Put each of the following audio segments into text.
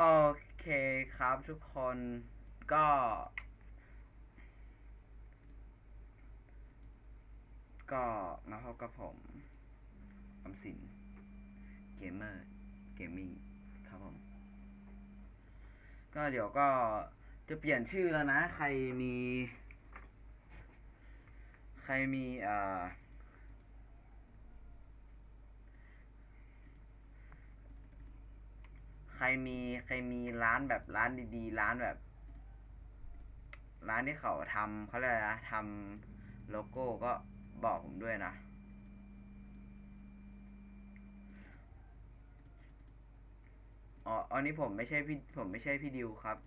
โอเคครับทุกคนก็ ก็มาพบกับผมอมสินเกมเมอร์เกมมิ่งครับผม ก็เดี๋ยวก็จะเปลี่ยนชื่อแล้วนะ ใครมี ใครมีเอ่อ ใครมีใครมีร้านแบบร้านดีๆ ร้านแบบ ร้านที่เขาทำเขาเรียกอะไรนะทำโลโก้ก็บอกผมด้วยนะ อ๋ออันนี้ผมไม่ใช่พี่ผมไม่ใช่พี่ดิวครับ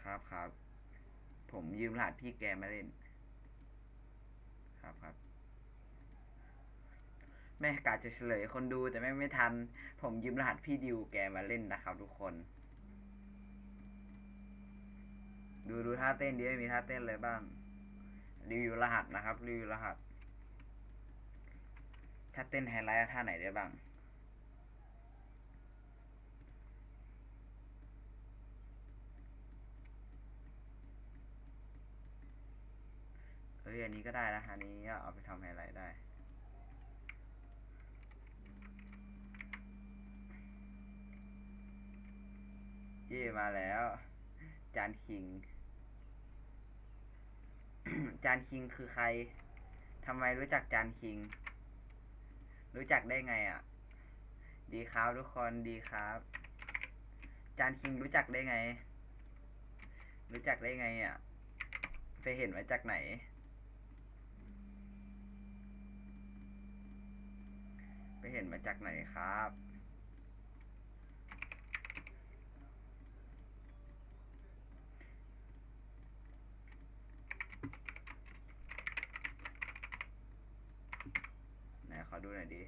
ครับครับ ผมยืมรหัสพี่แกมาเล่น ครับครับ แม่กาจะเฉลยคนดูแต่แม่ไม่ทัน ผมยืมรหัสพี่ดิวแกมาเล่นนะครับทุกคน ดูดูท่าเต้นดีมีท่าเต้นอะไรบ้างรีวิวรหัสนะครับรีวิวรหัส ถ้าเต้นไฮไลท์ท่าไหนได้บ้างเอ้ยอันนี้ก็ได้นะอันนี้ก็เอาไปทำไฮไลท์ได้ เย่มาแล้ว จานคิง จานคิงคือใครทำไมรู้จักจานคิง รู้จักได้ไงอะ ดีครับทุกคนดีครับ จานคิงรู้จักได้ไง รู้จักได้ไงอะ ไปเห็นมาจากไหนไปเห็นมาจากไหนครับ ไหนขอดูหน่อยดิ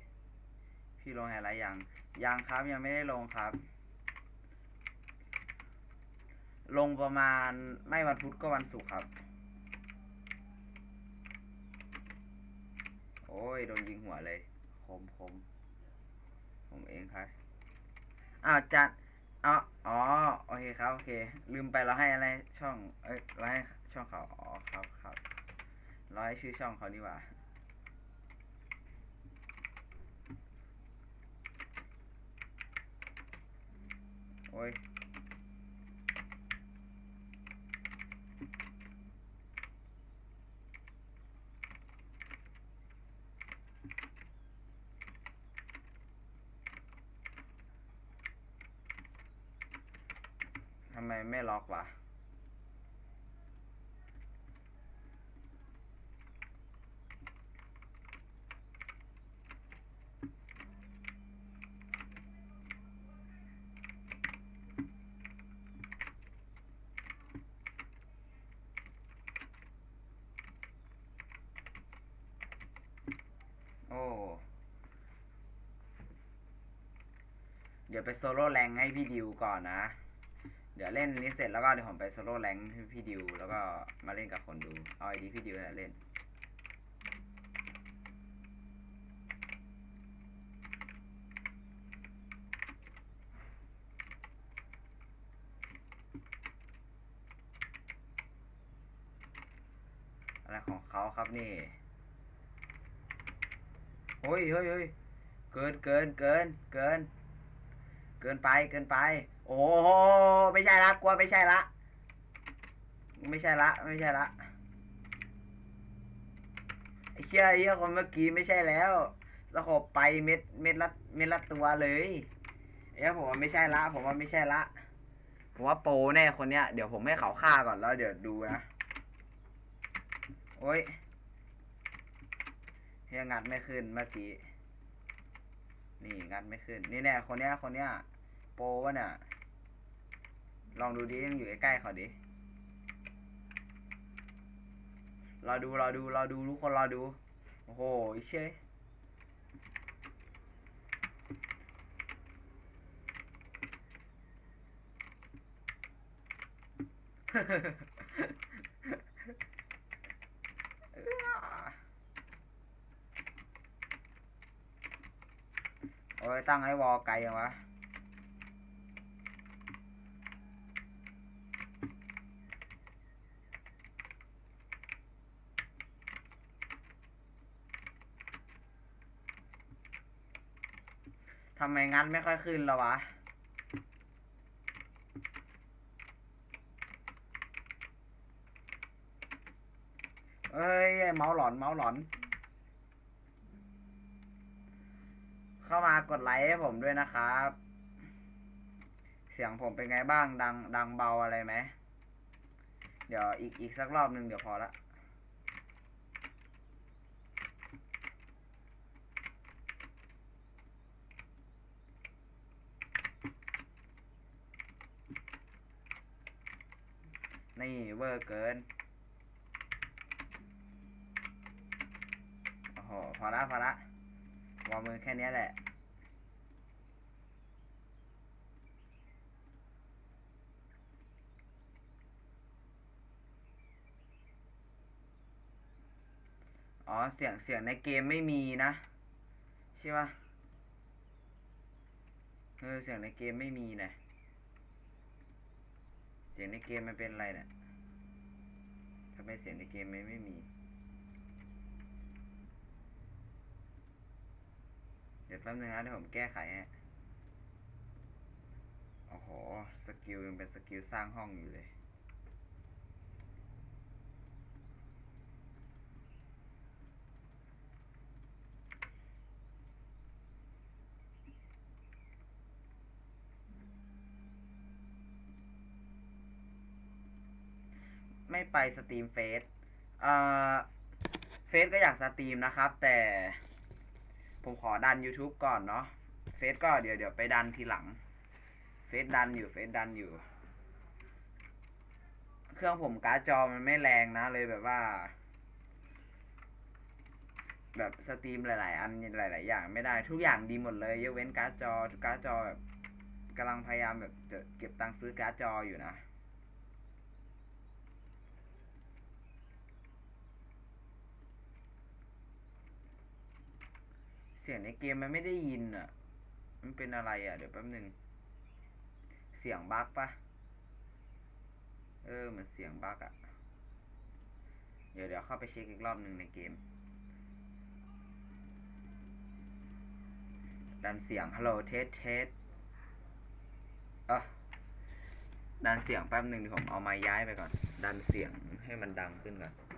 พี่ลงไฮไลท์ยังยังครับยังไม่ได้ลงครับ ลงประมาณไม่วันพุธก็วันศุกร์ครับ โอ้ยโดนยิงหัวเลยคมคมผมเองครับอ้าวจัดอ๋ออ๋อโอเคครับ โอเค ลืมไปเราให้อะไรช่อง เอ้ยเราให้ช่องเขาอ๋อครับครับเราให้ชื่อช่องเขาดีกว่า โอ้ยทำไมไม่ล็อกวะ โอ้ เดี๋ยวไปโซโล่แรงให้พี่ดิวก่อนนะ เดี๋ยวเล่นนี้เสร็จแล้วก็เดี๋ยวผมไปโซโล่แรงให้พี่ดิวแล้วก็มาเล่นกับคนดู เอาไอดีพี่ดิวเนี่ยเล่นอะไรของเขาครับนี่ ฮ้ยเฮ้ยเฮ้ยเกินเกินเกินเกิน เกินไปเกินไป โอ้โหไม่ใช่ละกลัวไม่ใช่ละ ไม่ใช่ละ ไม่ใช่ละไอ้เชี่ยไอ้เหี้ยคนเมื่อกี้ไม่ใช่แล้วสโคบไปเม็ดเม็ดละเม็ดละตัวเลยเอ้ยผมว่าไม่ใช่ละ ผมว่าไม่ใช่ละผมว่าโปแน่คนเนี้ยเดี๋ยวผมให้เขาฆ่าก่อนแล้วเดี๋ยวดูนะโอ้ย เฮียงัดไม่ขึ้นเมื่อกี้ นี่งัดไม่ขึ้น นี่แน่คนเนี้ยคนเนี้ย โปรวะเนี่ย ลองดูดิยังอยู่ใกล้ๆเขาดิ รอดูรอดูรอดูทุกคนรอดู โอ้โหอ้เชย โอ้ยตั้งให้วอไกลยังวะทำไมงั้นไม่ค่อยขึ้นหรอววะเอ้ยเมาหลอนเมาหลอน เข้ามากดไลค์ให้ผมด้วยนะครับ เสียงผมเป็นไงบ้างดังดังเบาอะไรไหม เดี๋ยวอีกอีกสักรอบหนึ่งเดี๋ยวพอละนี่เวอร์เกิน โอ้โห พอละพอละ วางมือแค่นี้แหละ อ๋อ เสียงเสียงในเกมไม่มีนะ ใช่ปะเออเสียงในเกมไม่มีนะเสียงในเกมมันเป็นอะไรเนี่ยทำไมเสียงในเกมมันไม่มี ดี๋ยวแป๊บนึงนะเดี๋ยวผมแก้ไขฮะโอ้โห สกิลยังเป็นสกิลสร้างห้องอยู่เลยไม่ไปสตรีมเฟสเอ่อ เฟสก็อยากสตรีมนะครับ แต่ ผมขอดัน YouTube ก่อนเนาะเฟสก็เดี๋ยวเดี๋ยวไปดันทีหลังเฟสดันอยู่เฟสดันอยู่ เครื่องผมการ์ดจอมันไม่แรงนะเลยแบบว่า แบบสตรีมหลาย ๆ อันหลาย ๆ อย่างไม่ได้ทุกอย่างดีหมดเลยยกเว้นการ์ดจอการ์ดจอแบบกำลังพยายามแบบจะเก็บตังค์ซื้อการ์ดจออยู่นะ สียงในเกมมันไม่ได้ยินอะ มันเป็นอะไรอะ เดี๋ยวแป๊บหนึ่ง เสียงบั๊กปะเออเหมือนเสียงบั๊กอะ เดี๋ยวเดี๋ยวเข้าไปเช็คอีกรอบหนึ่งในเกม ดันเสียงฮัลโหลเทสเทสเออดันเสียงแป๊บหนึ่งเดี๋ยวผมเอาไม้ย้ายไปก่อน ดันเสียงให้มันดังขึ้นก่อน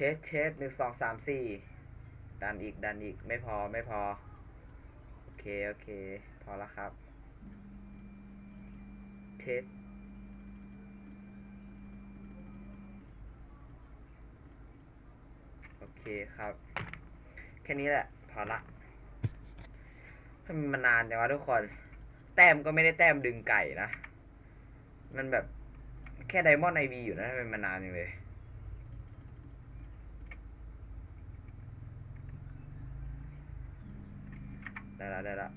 เทสเทสหนึ่งสองสามสี่ดันอีกดันอีกไม่พอไม่พอ โอเค โอเค พอแล้วครับ เทสโอเคครับ แค่นี้แหละ พอละทำไมมันนานจังวะทุกคน แต้มก็ไม่ได้แต้มดึงไก่นะ มันแบบแค่ไดมอนด์ไอวีอยู่นะทำไมมันนานจังเลย ได้ละได้ละ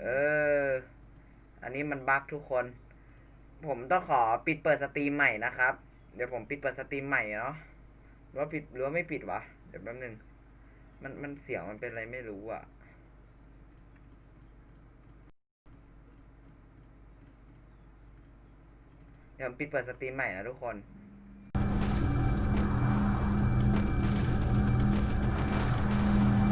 เออ อันนี้มันบั๊กทุกคน ผมต้องขอปิดเปิดสตรีมใหม่นะครับ เดี๋ยวผมปิดเปิดสตรีมใหม่เนาะหรือว่าปิดหรือว่าไม่ปิดวะ เดี๋ยวแป๊บนึง มันมันเสียงมันเป็นอะไรไม่รู้อะเดี๋ยวผมปิดเปิดสตรีมใหม่นะทุกคน